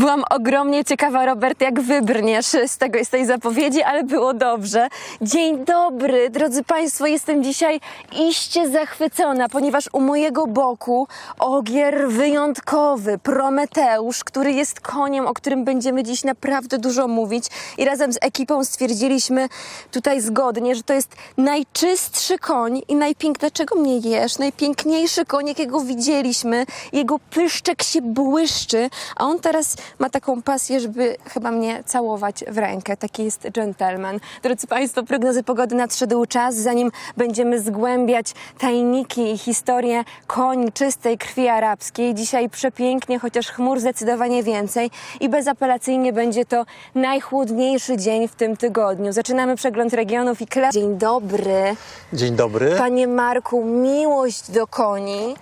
Byłam ogromnie ciekawa, Robert, jak wybrniesz z, tego, z tej zapowiedzi, ale było dobrze. Dzień dobry, drodzy Państwo, jestem dzisiaj iście zachwycona, ponieważ u mojego boku ogier wyjątkowy, Prometeusz, który jest koniem, o którym będziemy dziś naprawdę dużo mówić. I razem z ekipą stwierdziliśmy tutaj zgodnie, że to jest najczystszy koń i najpiękniejszy. Dlaczego mnie jesz? Najpiękniejszy koń, jakiego widzieliśmy. Jego pyszczek się błyszczy, a on teraz ma taką pasję, żeby chyba mnie całować w rękę. Taki jest gentleman. Drodzy Państwo, prognozy pogody nadszedł czas, zanim będziemy zgłębiać tajniki i historię koni czystej krwi arabskiej. Dzisiaj przepięknie, chociaż chmur zdecydowanie więcej i bezapelacyjnie będzie to najchłodniejszy dzień w tym tygodniu. Zaczynamy przegląd regionów i klas. Dzień dobry. Dzień dobry. Panie Marku, miłość do koni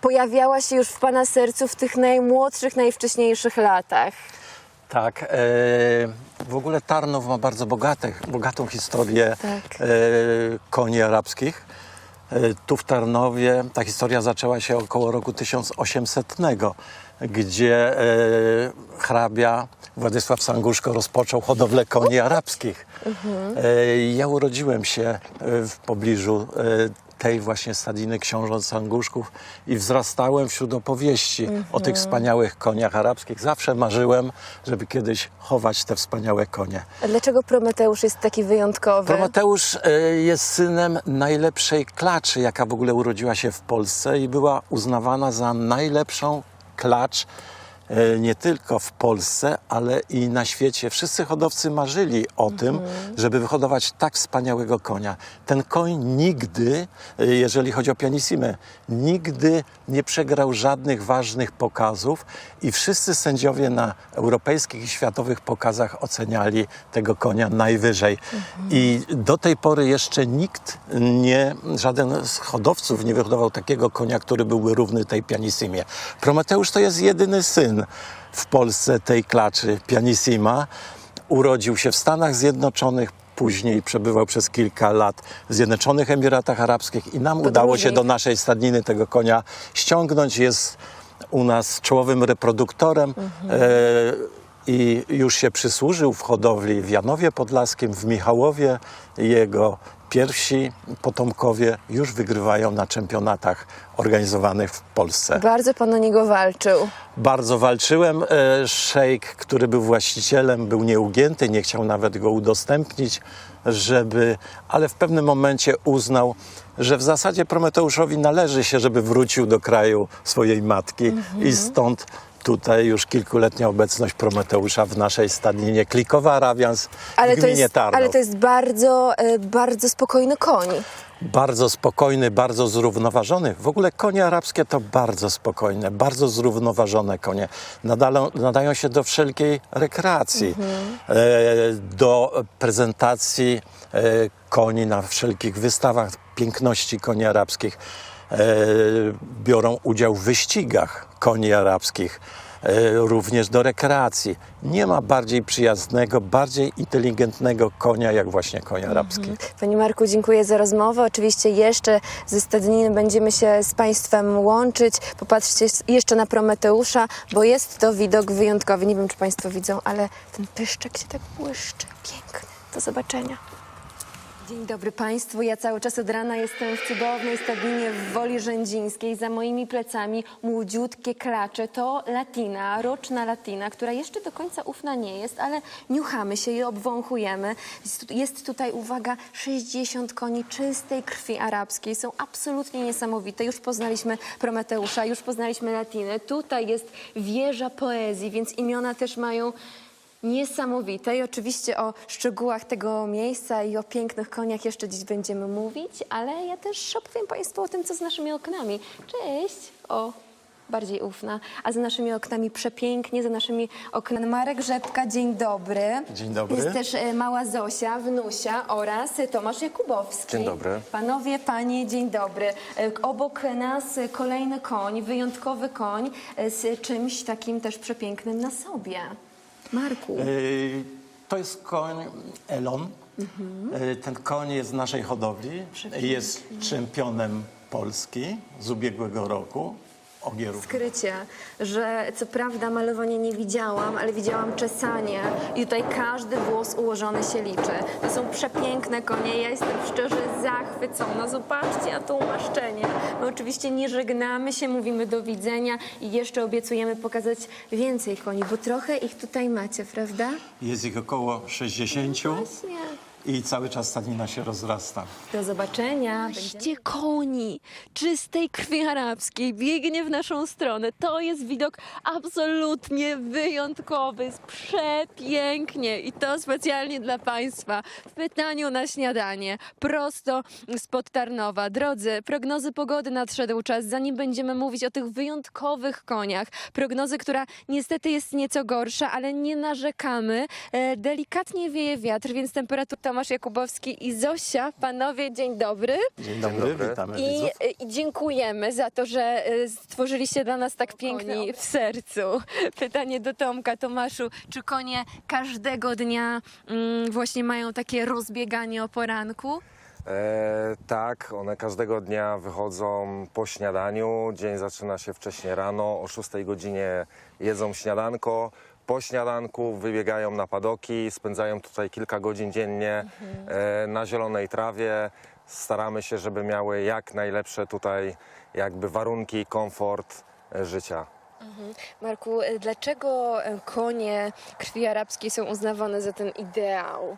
pojawiała się już w Pana sercu w tych najmłodszych, najwcześniejszych latach. Tak, e, w ogóle Tarnów ma bardzo bogate, bogatą historię Tak. e, koni arabskich. E, tu w Tarnowie ta historia zaczęła się około roku 1800, gdzie e, hrabia Władysław Sanguszko rozpoczął hodowlę koni arabskich. E, ja urodziłem się e, w pobliżu e, tej właśnie stadiny książąt Sanguszków i wzrastałem wśród opowieści o tych wspaniałych koniach arabskich. Zawsze marzyłem, żeby kiedyś chować te wspaniałe konie. A dlaczego Prometeusz jest taki wyjątkowy? Prometeusz e, jest synem najlepszej klaczy, jaka w ogóle urodziła się w Polsce i była uznawana za najlepszą klacz nie tylko w Polsce, ale i na świecie. Wszyscy hodowcy marzyli o tym, żeby wyhodować tak wspaniałego konia. Ten koń nigdy, e, jeżeli chodzi o pianissimę, nigdy nie przegrał żadnych ważnych pokazów i wszyscy sędziowie na europejskich i światowych pokazach oceniali tego konia najwyżej. I do tej pory jeszcze nikt nie, żaden z hodowców nie wyhodował takiego konia, który byłby równy tej pianissimie. Prometeusz to jest jedyny syn w Polsce tej klaczy pianissima. Urodził się w Stanach Zjednoczonych, później przebywał przez kilka lat w Zjednoczonych Emiratach Arabskich i nam udało się do naszej stadniny tego konia ściągnąć. Jest u nas czołowym reproduktorem. E, i już się przysłużył w hodowli w Janowie Podlaskim, w Michałowie. Jego pierwsi potomkowie już wygrywają na czempionatach organizowanych w Polsce. Bardzo Pan o niego walczył. Bardzo walczyłem. E, Szejk, który był właścicielem, był nieugięty, nie chciał nawet go udostępnić, żeby, ale w pewnym momencie uznał, że w zasadzie Prometeuszowi należy się, żeby wrócił do kraju swojej matki i stąd tutaj już kilkuletnia obecność Prometeusza w naszej stadninie Klikowa Rawians Ale w gminie Tarnów. ale to jest bardzo, e, bardzo spokojny koń. Bardzo spokojny, bardzo zrównoważony. W ogóle konie arabskie to bardzo spokojne, bardzo zrównoważone konie. Nadalą, nadają się do wszelkiej rekreacji, e, do prezentacji e, koni na wszelkich wystawach piękności koni arabskich. E, biorą udział w wyścigach koni arabskich. e, Również do rekreacji. Nie ma bardziej przyjaznego, bardziej inteligentnego konia jak właśnie koń arabski. Panie Marku, dziękuję za rozmowę. Oczywiście jeszcze ze Stadniny będziemy się z Państwem łączyć. Popatrzcie jeszcze na Prometeusza, bo jest to widok wyjątkowy. Nie wiem, czy Państwo widzą, ale ten pyszczek się tak błyszczy. Piękny. Do zobaczenia. Dzień dobry Państwu. Ja cały czas od rana jestem w cudownej stadninie w Woli Rzędzińskiej. Za moimi plecami młodziutkie klacze. To latina, roczna latina, która jeszcze do końca ufna nie jest, ale niuchamy się i obwąchujemy. Jest, tu- jest tutaj, uwaga, 60 koni czystej krwi arabskiej. Są absolutnie niesamowite. Już poznaliśmy Prometeusza, już poznaliśmy latinę. Tutaj jest wieża poezji, więc imiona też mają Niesamowite i oczywiście o szczegółach tego miejsca i o pięknych koniach jeszcze dziś będziemy mówić, ale ja też opowiem Państwu o tym, co z naszymi oknami. Cześć! O, bardziej ufna. A za naszymi oknami przepięknie, za naszymi oknami Marek Rzepka, dzień dobry. Dzień dobry. Jest też e, mała Zosia, Wnusia oraz e, Tomasz Jakubowski. Dzień dobry. Panowie, panie, dzień dobry. E, Obok nas e, kolejny koń, wyjątkowy koń e, z czymś takim też przepięknym na sobie. Marku. Yy, To jest koń Elon. Yy, Ten koń jest z naszej hodowli. Jest czempionem Polski z ubiegłego roku. Ogierów. skrycie, że co prawda malowania nie widziałam, ale widziałam czesanie i tutaj każdy włos ułożony się liczy. To są przepiękne konie, ja jestem szczerze zachwycona. Zobaczcie na to umaszczenie. My oczywiście nie żegnamy się, mówimy do widzenia i jeszcze obiecujemy pokazać więcej koni, bo trochę ich tutaj macie, prawda? Jest ich około 60 Właśnie. I cały czas stadnina się rozrasta. Do zobaczenia. Patrzcie, koni czystej krwi arabskiej biegnie w naszą stronę. To jest widok absolutnie wyjątkowy. Jest przepięknie i to specjalnie dla Państwa w pytaniu na śniadanie. Prosto spod Tarnowa. Drodzy, prognozy pogody nadszedł czas. Zanim będziemy mówić o tych wyjątkowych koniach, prognozy, która niestety jest nieco gorsza, ale nie narzekamy. E, delikatnie wieje wiatr, więc temperatura Tomasz Jakubowski i Zosia. Panowie, dzień dobry. Dzień dobry, dobry. witamy I, widzów. I dziękujemy za to, że e, stworzyliście dla nas tak pięknie w sercu. Pytanie do Tomka, Tomaszu, czy konie każdego dnia mm, właśnie mają takie rozbieganie o poranku? E, tak, one każdego dnia wychodzą po śniadaniu. Dzień zaczyna się wcześnie rano. O 6 godzinie jedzą śniadanko. Po śniadanku wybiegają na padoki, spędzają tutaj kilka godzin dziennie e, na zielonej trawie. Staramy się, żeby miały jak najlepsze tutaj jakby warunki, komfort e, życia. Marku, e, dlaczego konie krwi arabskiej są uznawane za ten ideał?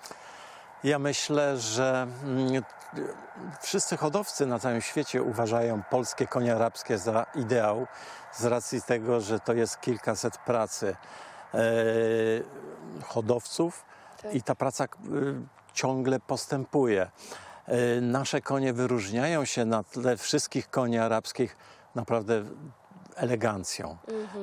Ja myślę, że mm, wszyscy hodowcy na całym świecie uważają polskie konie arabskie za ideał z racji tego, że to jest kilkaset pracy hodowców Tak. i ta praca e, ciągle postępuje. E, nasze konie wyróżniają się na tle wszystkich koni arabskich naprawdę elegancją,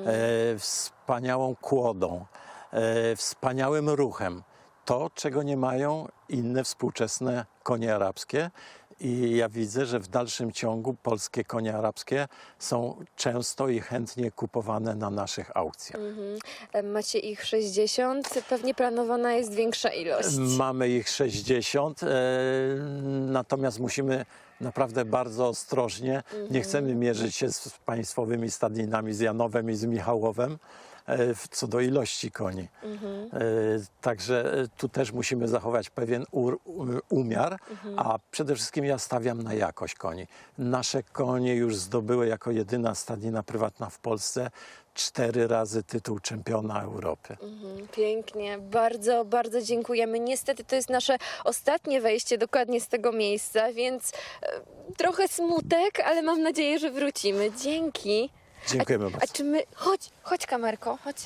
e, wspaniałą kłodą, e, wspaniałym ruchem. To, czego nie mają inne współczesne konie arabskie. I ja widzę, że w dalszym ciągu polskie konie arabskie są często i chętnie kupowane na naszych aukcjach. E, Macie ich 60, pewnie planowana jest większa ilość. Mamy ich 60, e, natomiast musimy naprawdę bardzo ostrożnie. Nie chcemy mierzyć się z państwowymi stadninami, z Janowem i z Michałowem, e, co do ilości koni. E, Także e, tu też musimy zachować pewien umiar, a przede wszystkim ja stawiam na jakość koni. Nasze konie już zdobyły jako jedyna stadnina prywatna w Polsce cztery razy tytuł czempiona Europy. Pięknie, bardzo, bardzo dziękujemy. Niestety to jest nasze ostatnie wejście dokładnie z tego miejsca, więc e, trochę smutek, ale mam nadzieję, że wrócimy. Dzięki. Dziękujemy a, bardzo. A czy my... Chodź, chodź kamerko, chodź.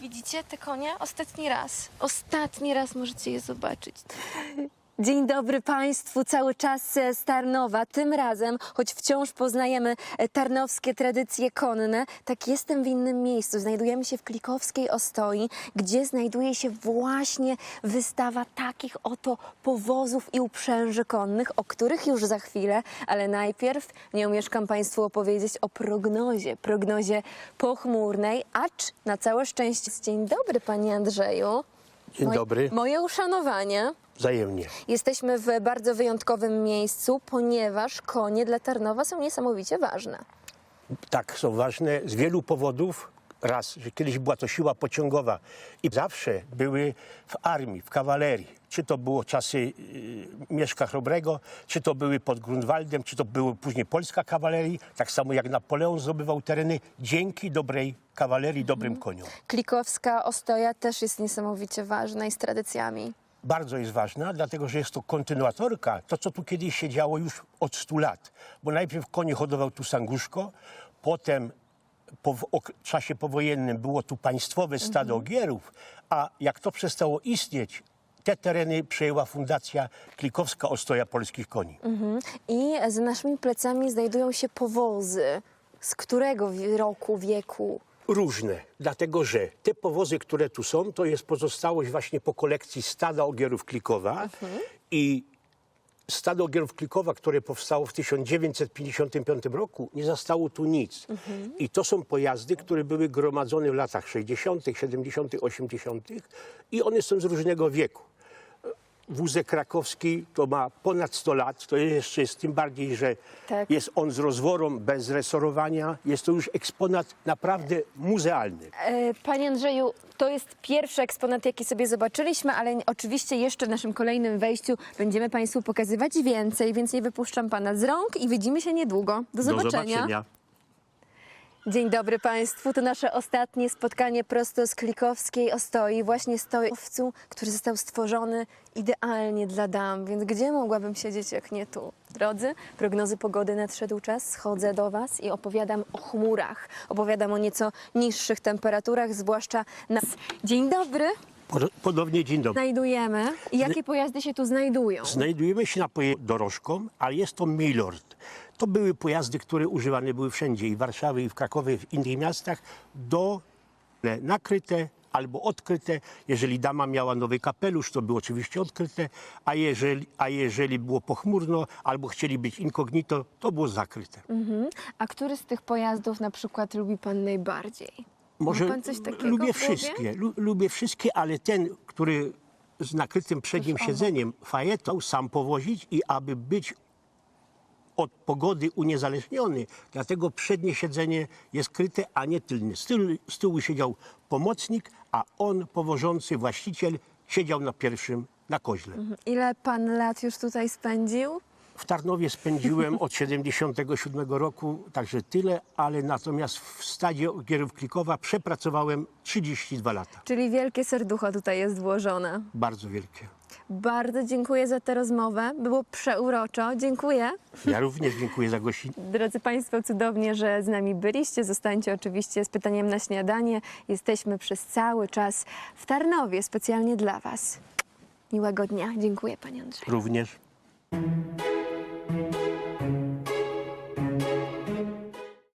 Widzicie te konie? Ostatni raz. Ostatni raz możecie je zobaczyć. Dzień dobry Państwu, cały czas e, z Tarnowa. Tym razem, choć wciąż poznajemy e, tarnowskie tradycje konne, tak jestem w innym miejscu. Znajdujemy się w Klikowskiej Ostoi, gdzie znajduje się właśnie wystawa takich oto powozów i uprzęży konnych, o których już za chwilę, ale najpierw nie omieszkam Państwu opowiedzieć o prognozie, prognozie pochmurnej, acz na całe szczęście. Dzień dobry Panie Andrzeju. Dzień Moje- dobry, Moje uszanowanie. Wzajemnie. Jesteśmy w bardzo wyjątkowym miejscu, ponieważ konie dla Tarnowa są niesamowicie ważne. Tak, są ważne z wielu powodów. Raz, że kiedyś była to siła pociągowa i zawsze były w armii, w kawalerii. Czy to było czasy y, Mieszka Chrobrego, czy to były pod Grunwaldem, czy to były później polska kawalerii. Tak samo jak Napoleon zdobywał tereny dzięki dobrej kawalerii, dobrym koniom. Klikowska ostoja też jest niesamowicie ważna i z tradycjami. Bardzo jest ważna, dlatego że jest to kontynuatorka, to co tu kiedyś się działo już od 100 lat. Bo najpierw konie hodował tu Sanguszko, potem po w czasie powojennym było tu państwowe stado ogierów, a jak to przestało istnieć, te tereny przejęła Fundacja Klikowska Ostoja Polskich Koni. I za naszymi plecami znajdują się powozy. Z którego roku, wieku? Różne, dlatego że te powozy, które tu są, to jest pozostałość właśnie po kolekcji stada ogierów Klikowa i stado ogierów Klikowa, które powstało w 1955 roku, nie zastało tu nic. I to są pojazdy, które były gromadzone w latach 60., 70., 80. i one są z różnego wieku. Wózek krakowski to ma ponad 100 lat. To jeszcze jest tym bardziej, że Tak. jest on z rozworą, bez resorowania. Jest to już eksponat naprawdę muzealny. E, Panie Andrzeju, to jest pierwszy eksponat, jaki sobie zobaczyliśmy, ale oczywiście jeszcze w naszym kolejnym wejściu będziemy Państwu pokazywać więcej, więc nie wypuszczam Pana z rąk i widzimy się niedługo. Do zobaczenia. Dzień dobry Państwu. To nasze ostatnie spotkanie prosto z Klikowskiej Ostoi. Właśnie stoi owcu, który został stworzony idealnie dla dam, więc gdzie mogłabym siedzieć jak nie tu? Drodzy, prognozy pogody nadszedł czas. Schodzę do Was i opowiadam o chmurach. Opowiadam o nieco niższych temperaturach, zwłaszcza na... Dzień dobry. Pod- Podobnie dzień dobry. Znajdujemy. I jakie pojazdy się tu znajdują? Znajdujemy się na dorożką, ale jest to Milord. To były pojazdy, które używane były wszędzie, i w Warszawie, i w Krakowie, w innych miastach, do nakryte albo odkryte. Jeżeli dama miała nowy kapelusz, to było oczywiście odkryte, a jeżeli, a jeżeli było pochmurno albo chcieli być incognito, to było zakryte. A który z tych pojazdów na przykład lubi Pan najbardziej? Może Ma pan coś takiego lubię głowie? wszystkie, lu, lubię wszystkie, ale ten, który z nakrytym przednim siedzeniem fajetą sam powozić i aby być od pogody uniezależniony, dlatego przednie siedzenie jest kryte, a nie tylne. Z tyłu, z tyłu siedział pomocnik, a on, powożący właściciel, siedział na pierwszym, na koźle. Ile Pan lat już tutaj spędził? W Tarnowie spędziłem od 77 roku, także tyle, ale natomiast w stadzie Ogierów Klikowa przepracowałem 32 lata. Czyli wielkie serducho tutaj jest włożone. Bardzo wielkie. Bardzo dziękuję za tę rozmowę. Było przeuroczo. Dziękuję. Ja również dziękuję za gościnę. Drodzy Państwo, cudownie, że z nami byliście. Zostańcie oczywiście z pytaniem na śniadanie. Jesteśmy przez cały czas w Tarnowie, specjalnie dla Was. Miłego dnia. Dziękuję, Panie Andrzej. Również.